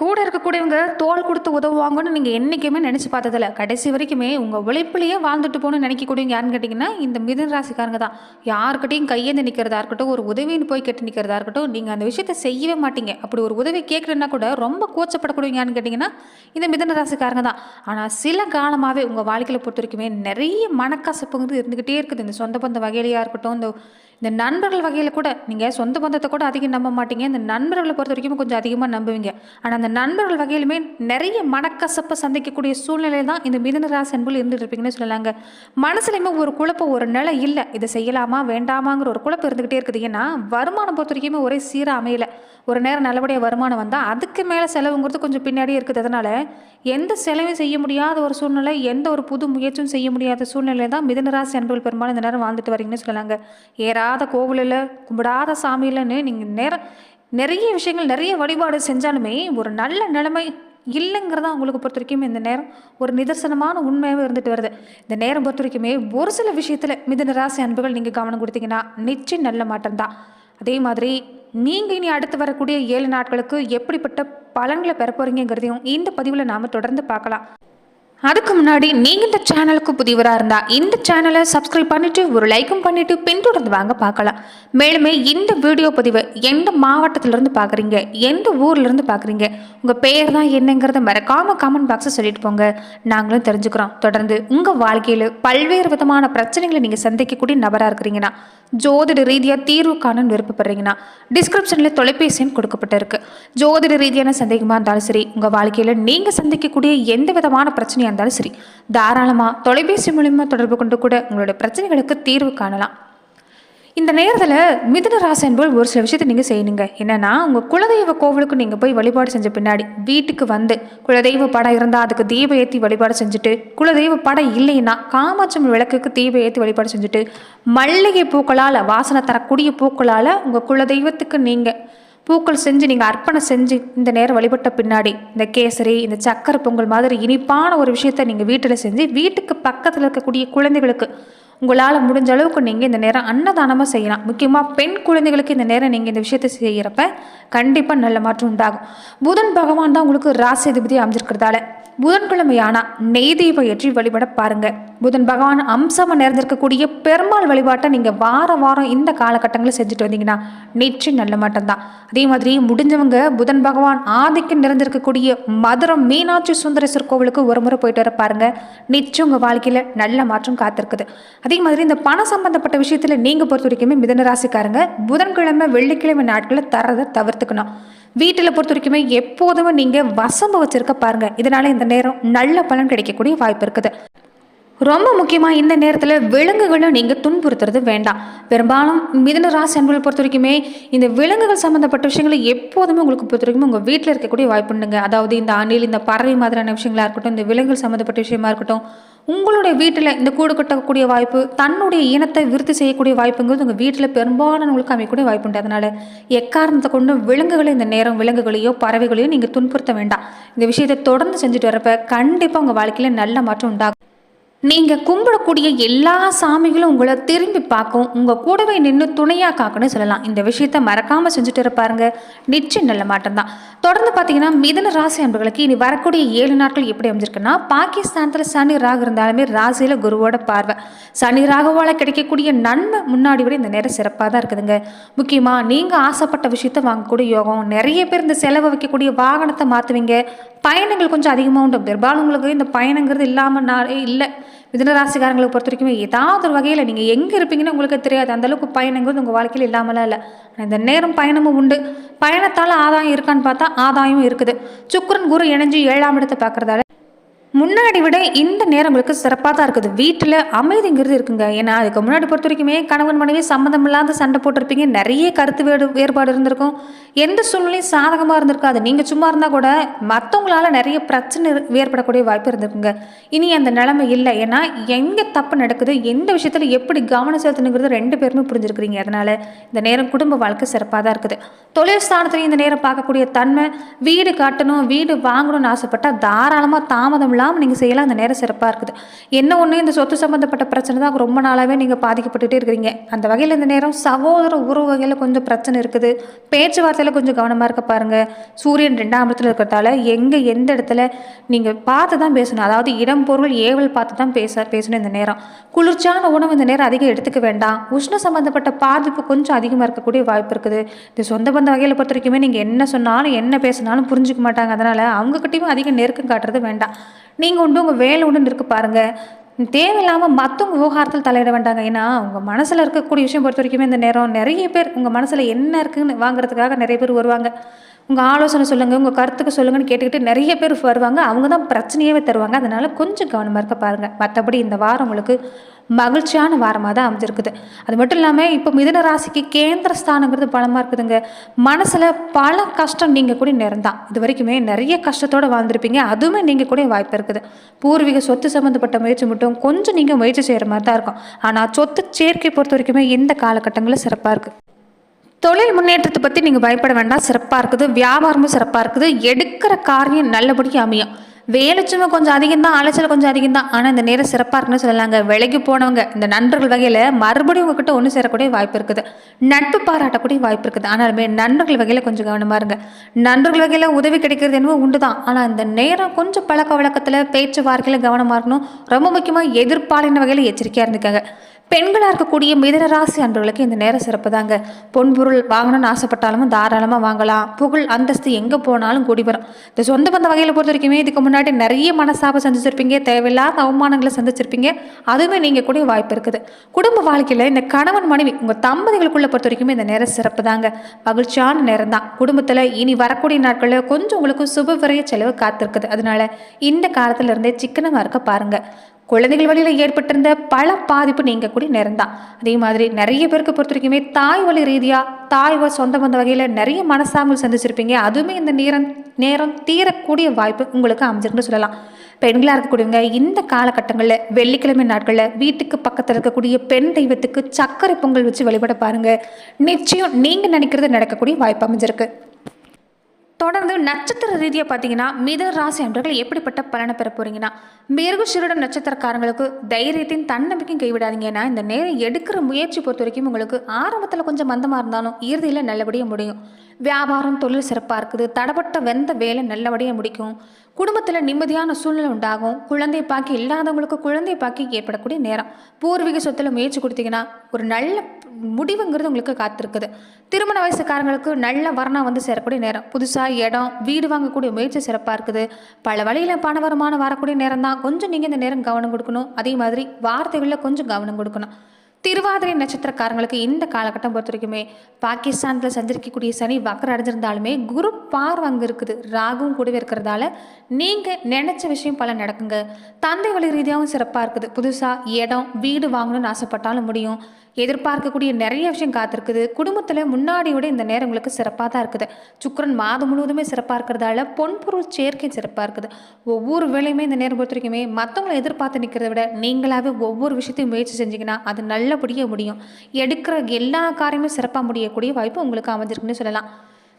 கூட இருக்கக்கூடியவங்க தோல் கொடுத்து உதவுவாங்கன்னு நீங்கள் என்றைக்குமே நினச்சி பார்த்ததில்ல. கடைசி வரைக்குமே உங்கள் உழைப்புலேயே வாழ்ந்துட்டு போகணும்னு நினைக்கக்கூடியவங்க யாருன்னு கேட்டிங்கன்னா இந்த மிதன் ராசிக்காரங்க தான். யாருக்கிட்டையும் கையேந்து நிற்கிறதா இருக்கட்டும் ஒரு உதவின்னு போய் கேட்டு நிற்கிறதா இருக்கட்டும் நீங்கள் அந்த விஷயத்தை செய்யவே மாட்டீங்க. அப்படி ஒரு உதவி கேட்குறேன்னா கூட ரொம்ப கூச்சப்படக்கூடியவங்க யாருன்னு கேட்டிங்கன்னா இந்த மிதன ராசிக்காரங்க தான். ஆனால் சில காலமாகவே உங்கள் வாழ்க்கையில் பொறுத்த வரைக்குமே நிறைய மனக்கசப்புங்கிறது இருந்துக்கிட்டே இருக்குது. இந்த சொந்த பந்த வகையிலையாக இருக்கட்டும் இந்த இந்த நண்பர்கள் வகையில் கூட நீங்கள் சொந்த பந்தத்தை கூட அதிகம் நம்ப மாட்டீங்க. இந்த நண்பர்களை பொறுத்த வரைக்கும் கொஞ்சம் அதிகமாக நம்புவீங்க. ஆனால் அந்த நண்பர்கள் வகையிலுமே நிறைய மனக்கசப்பை சந்திக்கக்கூடிய சூழ்நிலை தான் இந்த மிதன ராசி அன்புல இருந்துட்டு இருப்பீங்கன்னு சொல்லலாங்க. மனசுலையுமே ஒரு குழப்பம் ஒரு நிலை இல்லை. இதை செய்யலாமா வேண்டாமாங்கிற ஒரு குழப்பம் இருந்துக்கிட்டே இருக்குது. ஏன்னா வருமானம் பொறுத்த வரைக்குமே ஒரே சீராக அமையல. ஒரு நேரம் நல்லபடியாக வருமானம் வந்தால் அதுக்கு மேலே செலவுங்கிறது கொஞ்சம் பின்னாடியே இருக்குது. அதனால் எந்த செலவும் செய்ய முடியாத ஒரு சூழ்நிலை எந்த ஒரு புது முயற்சியும் செய்ய முடியாத சூழ்நிலை தான் மிதனராசி அன்புகள் பெரும்பாலும் இந்த நேரம் வாழ்ந்துட்டு வரீங்கன்னு சொல்லலாங்க. கும்பிடாத கோவிலில் கும்பிடாத சாமியிலன்னு நீங்கள் நேரம் நிறைய விஷயங்கள் நிறைய வழிபாடு செஞ்சாலுமே ஒரு நல்ல நிலைமை இல்லைங்கிறதா உங்களுக்கு பொறுத்த வரைக்கும் இந்த நேரம் ஒரு நிதர்சனமான உண்மையாகவே இருந்துட்டு வருது. இந்த நேரம் பொறுத்த வரைக்குமே ஒரு சில விஷயத்தில் மிதன ராசி அன்புகள் நீங்கள் கவனம் கொடுத்தீங்கன்னா நிச்சயம் நல்ல மாற்றம் தான். அதே மாதிரி நீங்கள் இனி அடுத்து வரக்கூடிய ஏழு நாட்களுக்கு எப்படிப்பட்ட பலன்களை பெற போகிறீங்கிறதையும் இந்த பதிவில் நாம் தொடர்ந்து பார்க்கலாம். அதுக்கு முன்னாடி நீங்கள் இந்த சேனலுக்கு புதிவராக இருந்தால் இந்த சேனலை சப்ஸ்கிரைப் பண்ணிவிட்டு ஒரு லைக்கும் பண்ணிவிட்டு பின்தொடர்ந்து வாங்க பார்க்கலாம். மேலுமே இந்த வீடியோ பதிவை எந்த மாவட்டத்திலேருந்து பார்க்குறீங்க எந்த ஊர்லேருந்து பார்க்குறீங்க உங்கள் பேர் தான் என்னங்கிறத மறக்காமல் காமெண்ட் பாக்ஸை சொல்லிட்டு போங்க. நாங்களும் தெரிஞ்சுக்கிறோம். தொடர்ந்து உங்கள் வாழ்க்கையில் பல்வேறு விதமான பிரச்சனைகளை நீங்கள் சந்திக்கக்கூடிய நபராக இருக்கிறீங்கன்னா ஜோதிட ரீதியாக தீர்வு காணன்னு விருப்பப்படுறீங்கன்னா டிஸ்கிரிப்ஷனில் தொலைபேசி எண் கொடுக்கப்பட்டிருக்கு. ஜோதிட ரீதியான சந்தேகமாக இருந்தாலும் சரி உங்கள் வாழ்க்கையில் நீங்கள் சந்திக்கக்கூடிய எந்த விதமான பிரச்சனையாக இருந்தாலும் சரி. தாராளமாக தொலைபேசி மூலிமா தொடர்பு கொண்டு கூட உங்களுடைய பிரச்சனைகளுக்கு தீர்வு காணலாம். இந்த நேரத்தில் மிதுன ராசி என்பது ஒரு சில விஷயத்தை நீங்கள் செய்யணுங்க. என்னென்னா உங்கள் குலதெய்வ கோவிலுக்கு நீங்கள் போய் வழிபாடு செஞ்ச பின்னாடி வீட்டுக்கு வந்து குலதெய்வ படம் இருந்தால் அதுக்கு தீபம் ஏற்றி வழிபாடு செஞ்சுட்டு குலதெய்வ படம் இல்லைன்னா காமாட்சம் விளக்குக்கு தீபம் ஏற்றி வழிபாடு செஞ்சுட்டு மல்லிகை பூக்களால் வாசனை தரக்கூடிய பூக்களால் உங்கள் குலதெய்வத்துக்கு நீங்கள் பூக்கள் செஞ்சு நீங்கள் அர்ப்பணம் செஞ்சு இந்த நேரம் வழிபட்ட பின்னாடி இந்த கேசரி இந்த சக்கரை பொங்கல் மாதிரி இனிப்பான ஒரு விஷயத்தை நீங்கள் வீட்டில் செஞ்சு வீட்டுக்கு பக்கத்தில் இருக்கக்கூடிய குழந்தைகளுக்கு உங்களால் முடிஞ்ச அளவுக்கு நீங்கள் இந்த நேரம் அன்னதானமாக செய்யலாம். முக்கியமாக பெண் குழந்தைகளுக்கு இந்த நேரம் நீங்கள் இந்த விஷயத்தை செய்கிறப்ப கண்டிப்பாக நல்ல மாற்றம் உண்டாகும். புதன் பகவான் தான் உங்களுக்கு ராசி அதிபதி அமைஞ்சிருக்கிறதால புதன்கிழமையானா நெய் தீபம் ஏற்றி வழிபட பாருங்க. புதன் பகவான் அம்சமாக நிறைஞ்சிருக்கக்கூடிய பெருமாள் வழிபாட்டை நீங்கள் வார வாரம் இந்த காலகட்டங்களில் செஞ்சுட்டு வந்தீங்கன்னா நிச்சயம் நல்ல மாட்டம் தான். அதே மாதிரி முடிஞ்சவங்க புதன் பகவான் ஆதிக்கம் நிறைஞ்சிருக்கக்கூடிய மதுரம் மீனாட்சி சுந்தரேஸ்வர் கோவிலுக்கு ஒரு முறை போயிட்டு வர பாருங்க. நிச்சயம் உங்கள் வாழ்க்கையில் நல்ல மாற்றம் காத்திருக்குது. அதே மாதிரி இந்த பணம் சம்பந்தப்பட்ட விஷயத்தில் நீங்கள் பொறுத்த வரைக்குமே மிதனராசிக்காருங்க புதன்கிழமை வெள்ளிக்கிழமை நாட்களை தரதை தவிர்த்துக்கணும். வீட்டில் பொறுத்த வரைக்குமே எப்போதுமே நீங்கள் வசம்பு வச்சுருக்க பாருங்கள் இதனால் இந்த நேரம் நல்ல பலன் கிடைக்கக்கூடிய வாய்ப்பு இருக்குது. ரொம்ப முக்கியமாக இந்த நேரத்தில் விலங்குகளும் நீங்கள் துன்புறுத்துறது வேண்டாம். பெரும்பாலும் மிதன ராசி அன்புகளை பொறுத்த வரைக்குமே இந்த விலங்குகள் சம்மந்தப்பட்ட விஷயங்களை எப்போதுமே உங்களுக்கு பொறுத்த வரைக்கும் உங்கள் வீட்டில் இருக்கக்கூடிய வாய்ப்புண்டுங்க அதாவது இந்த அணில் இந்த பறவை மாதிரியான விஷயங்களாக இருக்கட்டும் இந்த விலங்குகள் சம்மந்தப்பட்ட விஷயமா இருக்கட்டும் உங்களுடைய வீட்டில் இந்த கூடு கட்டக்கூடிய வாய்ப்பு தன்னுடைய இனத்தை விருத்தி செய்யக்கூடிய வாய்ப்புங்கிறது உங்கள் வீட்டில் பெரும்பாலானவங்களுக்கு அமையக்கூடிய வாய்ப்புண்டு அதனால் எக்காரணத்தை கொண்டு விலங்குகளை இந்த நேரம் விலங்குகளையோ பறவைகளையோ நீங்கள் துன்புறுத்த வேண்டாம். இந்த விஷயத்தை தொடர்ந்து செஞ்சுட்டு வரப்ப கண்டிப்பாக உங்கள் வாழ்க்கையில் நல்ல மாற்றம் உண்டாகும். நீங்கள் கும்பிடக்கூடிய எல்லா சாமிகளும் உங்களை திரும்பி பார்க்கும். உங்கள் கூடவே நின்று துணையாக காக்கணும்னு சொல்லலாம். இந்த விஷயத்த மறக்காமல் செஞ்சுட்டு இருப்பாருங்க. நிச்சயம் நல்ல மாட்டம் தான். தொடர்ந்து பார்த்தீங்கன்னா மிதன ராசி அன்பர்களுக்கு இனி வரக்கூடிய ஏழு நாட்கள் எப்படி அமைஞ்சிருக்குன்னா பாகிஸ்தானத்தில் சனி ராகு இருந்தாலுமே ராசியில் குருவோட பார்வை. சனி ராகுவால் கிடைக்கக்கூடிய நன்மை முன்னாடி விட இந்த நேரம் சிறப்பாக தான் இருக்குதுங்க. முக்கியமாக நீங்கள் ஆசைப்பட்ட விஷயத்த வாங்கக்கூடிய யோகம் நிறைய பேர் இந்த செலவு வைக்கக்கூடிய வாகனத்தை மாற்றுவீங்க பயணங்கள் கொஞ்சம் அதிகமாக உண்டு பெரும்பாலும் உங்களுக்கு இந்த பயணங்கிறது இல்லாமல் நாளே இல்லை. மிதுன பொறுத்த வரைக்கும் ஏதாவது ஒரு வகையில் நீங்கள் எங்கே இருப்பீங்கன்னு உங்களுக்கு தெரியாது. அந்தளவுக்கு பயணங்கிறது உங்கள் வாழ்க்கையில் இல்லாமலாம் இல்லை. ஆனால் இந்த நேரம் பயணமும் உண்டு. பயணத்தால் ஆதாயம் இருக்கான்னு பார்த்தா ஆதாயம் இருக்குது. சுக்கரன் குரு இணைஞ்சு ஏழாம் இடத்தை பார்க்குறதால முன்னாடி விட இந்த நேரம் சிறப்பாக தான் இருக்குது. வீட்டில் அமைதிங்கிறது இருக்குங்க. ஏன்னா அதுக்கு முன்னாடி பொறுத்த வரைக்குமே கணவன் மனைவி சம்மந்தம் இல்லாத சண்டை போட்டிருப்பீங்க. நிறைய கருத்து வேறு வேறுபாடு இருந்திருக்கும். எந்த சூழ்நிலையும் சாதகமாக இருந்திருக்காது. நீங்கள் சும்மா இருந்தால் கூட மற்றவங்களால நிறைய பிரச்சனை இரு- ஏற்படக்கூடிய வாய்ப்பு இருந்திருக்குங்க. இனி அந்த நிலைமை இல்லை. ஏன்னா எங்கே தப்பு நடக்குது எந்த விஷயத்தில் எப்படி கவனம் செலுத்தணுங்கிறது ரெண்டு பேருமே புரிஞ்சிருக்கிறீங்க. அதனால் இந்த நேரம் குடும்ப வாழ்க்கை சிறப்பாக தான் இருக்குது. தொழில் ஸ்தானத்துலையும் இந்த நேரம் பார்க்கக்கூடிய தன்மை வீடு கட்டணும் வீடு வாங்கணும்னு ஆசைப்பட்டால் தாராளமாக தாமதம் எல்லாம் நீங்கள் செய்யலாம். அந்த நேரம் சிறப்பாக இருக்குது. என்ன ஒன்று இந்த சொத்து சம்மந்தப்பட்ட பிரச்சனை தான். ரொம்ப நாளாகவே நீங்கள் பாதிக்கப்பட்டுட்டே இருக்கிறீங்க. அந்த வகையில் இந்த நேரம் சகோதர உறவு வகையில் கொஞ்சம் பிரச்சனை இருக்குது. பேச்சுவார்த்தையில் கொஞ்சம் கவனமாக இருக்க பாருங்கள் சூரியன் ரெண்டாம் இடத்துல இருக்கிறதால எங்கே எந்த இடத்துல நீங்கள் பார்த்து தான் பேசணும். அதாவது இடம் பொருள் ஏவல் பார்த்து தான் பேச பேசணும் இந்த நேரம். குளிர்ச்சியான உணவு இந்த நேரம் அதிகம் எடுத்துக்க வேண்டாம். உஷ்ண சம்மந்தப்பட்ட பாதிப்பு கொஞ்சம் அதிகமாக இருக்கக்கூடிய வாய்ப்பு இருக்குது. இந்த சொந்த பந்த வகையில் பொறுத்த வரைக்குமே நீங்கள் என்ன சொன்னாலும் என்ன பேசினாலும் புரிஞ்சுக்க மாட்டாங்க. அதனால் அவங்கக்கிட்டையும் அதிக நெருக்கம் காட்டுறது வேண்டாம். நீங்கள் உண்டு உங்கள் வேலை உண்டு இருக்க பாருங்கள் தேவையில்லாமல் மற்றவங்க விவகாரத்தில் தலையிட வேண்டாங்க. ஏன்னா உங்கள் மனசில் இருக்கக்கூடிய விஷயம் பொறுத்த வரைக்குமே இந்த நேரம் நிறைய பேர் உங்கள் மனசில் என்ன இருக்குன்னு வாங்குறதுக்காக நிறைய பேர் வருவாங்க. உங்கள் ஆலோசனை சொல்லுங்கள் உங்கள் கருத்துக்கு சொல்லுங்கன்னு கேட்டுக்கிட்டு நிறைய பேர் வருவாங்க. அவங்க தான் பிரச்சனையவே தருவாங்க. அதனால் கொஞ்சம் கவனமாக இருக்க பாருங்கள் மற்றபடி இந்த வாரம் உங்களுக்கு மகிழ்ச்சியான வாரமாக தான் அமைஞ்சிருக்குது. அது மட்டும் இல்லாமல் இப்போ மிதுன ராசிக்கு கேந்திர ஸ்தானங்கிறது பலமாக இருக்குதுங்க. மனசில் பல கஷ்டம் நீங்கள் கூட நிறந்தான் இது வரைக்குமே நிறைய கஷ்டத்தோடு வாழ்ந்திருப்பீங்க. அதுவுமே நீங்கள் கூட வாய்ப்பு இருக்குது. பூர்வீக சொத்து சம்மந்தப்பட்ட முயற்சி மட்டும் கொஞ்சம் நீங்கள் முயற்சி செய்கிற மாதிரி தான் இருக்கும். ஆனால் சொத்து சேர்க்கை பொறுத்த வரைக்குமே இந்த காலகட்டங்களில் சிறப்பாக இருக்குது தொழில் முன்னேற்றத்தை பற்றி நீங்கள் பயப்பட வேண்டாம். சிறப்பாக இருக்குது. வியாபாரமும் சிறப்பாக இருக்குது. எடுக்கிற காரியம் நல்லபடியாக அமையும். வேலைச்சுமை கொஞ்சம் அதிகம் தான் அலைச்சல் கொஞ்சம் அதிகம் தான் ஆனால் இந்த நேரம் சிறப்பாக இருக்குன்னு சொல்லலாங்க. விலைக்கு போனவங்க இந்த நண்பர்கள் வகையில் மறுபடியும் உங்ககிட்ட ஒன்று சேரக்கூடிய வாய்ப்பு இருக்குது. நட்பு பாராட்டக்கூடிய வாய்ப்பு இருக்குது. ஆனாலுமே நண்பர்கள் வகையில் கொஞ்சம் கவனமாக இருங்க. நண்பர்கள் வகையில் உதவி கிடைக்கிறது என்னவோ உண்டு தான் ஆனால் இந்த நேரம் கொஞ்சம் பழக்க வழக்கத்தில் பேச்சுவார்த்தையில் கவனமாக இருக்கணும். ரொம்ப முக்கியமாக எதிர்ப்பாளின வகையில் எச்சரிக்கையாக இருந்துக்காங்க. பெண்களாக இருக்கக்கூடிய மிதன ராசி அன்பர்களுக்கு இந்த நேரம் சிறப்பு தாங்க பொன்பொருள் வாங்கணும்னு ஆசைப்பட்டாலும் தாராளமாக வாங்கலாம். புகழ் அந்தஸ்து எங்கே போனாலும் கூடி வரும். இந்த சொந்த பந்த வகையில் பொறுத்த வரைக்குமே இதுக்கு முன்னாடி நிறைய மனசாபம் சந்திச்சிருப்பீங்க. தேவையில்லாத அவமானங்களை சந்திச்சிருப்பீங்க. அதுவுமே நீங்கள் கூட வாய்ப்பு இருக்குது. குடும்ப வாழ்க்கையில் இந்த கணவன் மனைவி உங்கள் தம்பதிகளுக்குள்ளே பொறுத்த வரைக்குமே இந்த நேரம் சிறப்பு தாங்க மகிழ்ச்சியான நேரம் தான் குடும்பத்தில் இனி வரக்கூடிய நாட்களில் கொஞ்சம் உங்களுக்கு சுப விரைய செலவு காத்திருக்குது. அதனால இந்த காலத்திலிருந்தே சிக்கனமாக இருக்க பாருங்கள் குழந்தைகள் வழியில் ஏற்பட்டிருந்த பல பாதிப்பு நீங்கக்கூடிய கூட நேரம் தான் அதே மாதிரி நிறைய பேருக்கு பொறுத்த வரைக்குமே தாய் வழி ரீதியாக தாய் சொந்த பந்த வகையில் நிறைய மனசாமல் சந்திச்சிருப்பீங்க. அதுவுமே இந்த நேரம் நேரம் தீரக்கூடிய வாய்ப்பு உங்களுக்கு அமைஞ்சிருக்குன்னு சொல்லலாம். பெண்களாக இருக்கக்கூடியவங்க இந்த காலகட்டங்களில் வெள்ளிக்கிழமை நாட்களில் வீட்டுக்கு பக்கத்தில் இருக்கக்கூடிய பெண் தெய்வத்துக்கு சர்க்கரை பொங்கல் வச்சு வழிபட பாருங்கள் நிச்சயம் நீங்கள் நினைக்கிறது நடக்கக்கூடிய வாய்ப்பு அமைஞ்சிருக்கு. தொடர்ந்து நட்சத்திர ரீதியாக பார்த்தீங்கன்னா மித ராசி அன்பர்கள் எப்படிப்பட்ட பலனை பெற போறீங்கன்னா? மிருகசிருட நட்சத்திரக்காரங்களுக்கு தைரியத்தையும் தன்னம்பிக்கையும் கைவிடாதீங்க. ஏன்னா இந்த நேரம் எடுக்கிற முயற்சி பொறுத்த வரைக்கும் உங்களுக்கு ஆரம்பத்தில் கொஞ்சம் மந்தமாக இருந்தாலும் இறுதியில் நல்லபடியாக முடியும். வியாபாரம் தொழில் சிறப்பாக இருக்குது. தடப்பட்ட வெந்த வேலை நல்லபடியாக முடிக்கும். குடும்பத்தில் நிம்மதியான சூழ்நிலை உண்டாகும். குழந்தை பாக்கி இல்லாதவங்களுக்கு குழந்தை பாக்கி ஏற்படக்கூடிய நேரம். பூர்வீக சொத்தில் முயற்சி கொடுத்தீங்கன்னா ஒரு நல்ல முடிவுங்கிறது உங்களுக்கு காத்திருக்குது. திருமண வயசுக்காரங்களுக்கு நல்ல வரணம் வந்து சேரக்கூடிய நேரம். புதுசாக இடம் வீடு வாங்கக்கூடிய முயற்சி சிறப்பாக இருக்குது. பல வழியில் பண வருமானம் வரக்கூடிய நேரம் தான் கொஞ்சம் நீங்கள் இந்த நேரம் கவனம் கொடுக்கணும். அதே மாதிரி வார்த்தைகளில் கொஞ்சம் கவனம் கொடுக்கணும். திருவாதிரை நட்சத்திரக்காரங்களுக்கு இந்த காலகட்டம் பொறுத்த வரைக்குமே பாகிஸ்தானில் சஞ்சரிக்கக்கூடிய சனி வக்கர் அடைஞ்சிருந்தாலுமே குரு பார்வை அங்கே இருக்குது. ராகுவும் கூடவே இருக்கிறதால நீங்கள் நினச்ச விஷயம் பல நடக்குங்க. தந்தை வழி ரீதியாகவும் சிறப்பாக இருக்குது. புதுசாக இடம் வீடு வாங்கணும்னு ஆசைப்பட்டாலும் முடியும். எதிர்பார்க்கக்கூடிய நிறைய விஷயம் காத்திருக்குது. குடும்பத்தில் முன்னாடி விட இந்த நேரம் உங்களுக்கு சிறப்பாக தான் இருக்குது. சுக்கரன் மாதம் முழுவதுமே சிறப்பாக இருக்கிறதால பொன்பொருள் சேர்க்கை சிறப்பாக இருக்குது. ஒவ்வொரு வேலையுமே இந்த நேரம் பொறுத்த வரைக்குமே மற்றவங்களை எதிர்பார்த்து நிற்கிறத விட நீங்களாவே ஒவ்வொரு விஷயத்தையும் முயற்சி செஞ்சீங்கன்னா அது நல்லபடியாக முடியும். எடுக்கிற எல்லா காரியமும் சிறப்பாக முடியக்கூடிய வாய்ப்பு உங்களுக்கு அமைஞ்சிருக்குன்னு சொல்லலாம்.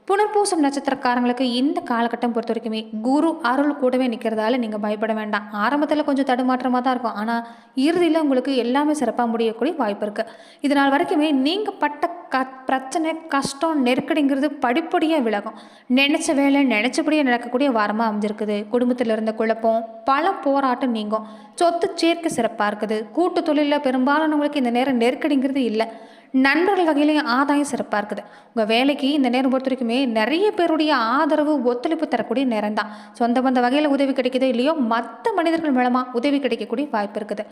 புனர்பூசம் நட்சத்திரக்காரங்களுக்கு இந்த காலகட்டம் பொறுத்த வரைக்குமே குரு அருள் கூடவே நிற்கிறதால நீங்கள் பயப்பட வேண்டாம். ஆரம்பத்தில் கொஞ்சம் தடுமாற்றமாக தான் இருக்கும். ஆனால் இறுதியில் உங்களுக்கு எல்லாமே சிறப்பாக முடியக்கூடிய வாய்ப்பு இருக்குது இதனால் வரைக்குமே நீங்கள் பட்ட க பிரச்சனை கஷ்டம் நெருக்கடிங்கிறது படிப்படியாக விலகும். நினச்ச வேலை நினச்சபடியே நடக்கக்கூடிய வாரமாக அமைஞ்சிருக்குது. குடும்பத்தில் இருந்த குழப்பம் பல போராட்டம் நீங்கும். சொத்து சேர்க்கை சிறப்பாக இருக்குது. கூட்டு தொழிலில் பெரும்பாலானவங்களுக்கு இந்த நேரம் நெருக்கடிங்கிறது இல்லை. நண்பர்கள் வகையிலையும் ஆதாயம் சிறப்பாக இருக்குது உங்கள் வேலைக்கு இந்த நேரம் பொறுத்த வரைக்குமே நிறைய பேருடைய ஆதரவு ஒத்துழைப்பு தரக்கூடிய நேரம் தான். சொந்த பந்த வகையில் உதவி கிடைக்குதோ இல்லையோ மற்ற மனிதர்கள் மூலமாக உதவி கிடைக்கக்கூடிய வாய்ப்பு இருக்குது.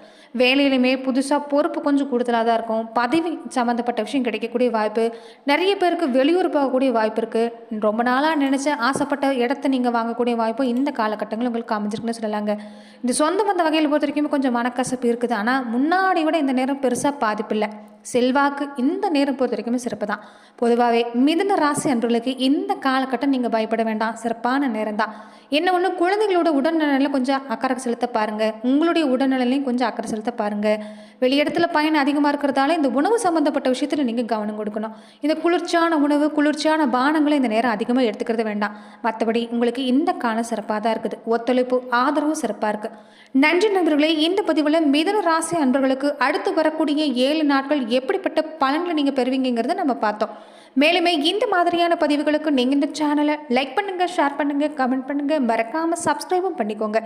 வேலையிலுமே புதுசாக பொறுப்பு கொஞ்சம் கூடுதலாக தான் இருக்கும். பதவி சம்மந்தப்பட்ட விஷயம் கிடைக்கக்கூடிய வாய்ப்பு நிறைய பேருக்கு வெளியூர் போகக்கூடிய வாய்ப்பு இருக்குது ரொம்ப நாளாக நினச்ச ஆசைப்பட்ட இடத்த நீங்கள் வாங்கக்கூடிய வாய்ப்பு இந்த காலகட்டங்கள் உங்களுக்கு அமைஞ்சிருக்குன்னு சொல்லலாங்க. இந்த சொந்த பந்த வகையில் பொறுத்த வரைக்குமே கொஞ்சம் மனக்கசப்பு இருக்குது. ஆனால் முன்னாடி விட இந்த நேரம் பெருசாக பாதிப்பில்லை செல்வாக்கு இந்த நேரம் பொறுத்த வரைக்குமே சிறப்பு தான் பொதுவாகவே மிதுன ராசி அன்பர்களுக்கு இந்த காலகட்டம் நீங்கள் பயப்பட வேண்டாம். சிறப்பான நேரம் தான் என்ன ஒன்று குழந்தைகளோட உடல்நலனில் கொஞ்சம் அக்கறை செலுத்த பாருங்கள் உங்களுடைய உடல்நலனையும் கொஞ்சம் அக்கறை செலுத்த பாருங்கள் வெளியிடத்துல பயணம் அதிகமாக இருக்கிறதால இந்த உணவு சம்மந்தப்பட்ட விஷயத்தில் நீங்கள் கவனம் கொடுக்கணும். இந்த குளிர்ச்சியான உணவு குளிர்ச்சியான பானங்களை இந்த நேரம் அதிகமாக எடுத்துக்கிறது வேண்டாம். மற்றபடி உங்களுக்கு இந்த காலம் சிறப்பாக தான் இருக்குது. ஒத்துழைப்பு ஆதரவும் சிறப்பாக இருக்குது நன்றி நண்பர்களே இந்த பதிவில் மிதன ராசி அன்பர்களுக்கு அடுத்து வரக்கூடிய ஏழு நாட்கள் எப்படிப்பட்ட பலன்களை நீங்கள் பெறுவீங்கிறத நம்ம பார்த்தோம். மேலுமே இந்த மாதிரியான பதிவுகளுக்கு நீங்கள் இந்த சேனலை லைக் பண்ணுங்கள் ஷேர் பண்ணுங்கள் கமெண்ட் பண்ணுங்கள் மறக்காமல் சப்ஸ்கிரைபும் பண்ணிக்கோங்க.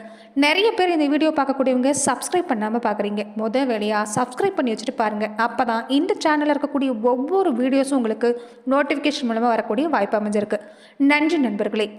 நிறைய பேர் இந்த வீடியோ பார்க்கக்கூடியவங்க சப்ஸ்கிரைப் பண்ணாமல் பார்க்குறீங்க. முத வேலையாக சப்ஸ்கிரைப் பண்ணி வச்சுட்டு பாருங்கள் அப்போ தான் இந்த சேனலில் இருக்கக்கூடிய ஒவ்வொரு வீடியோஸும் உங்களுக்கு நோட்டிஃபிகேஷன் மூலமாக வரக்கூடிய வாய்ப்பு அமைஞ்சிருக்கு. நன்றி நண்பர்களே.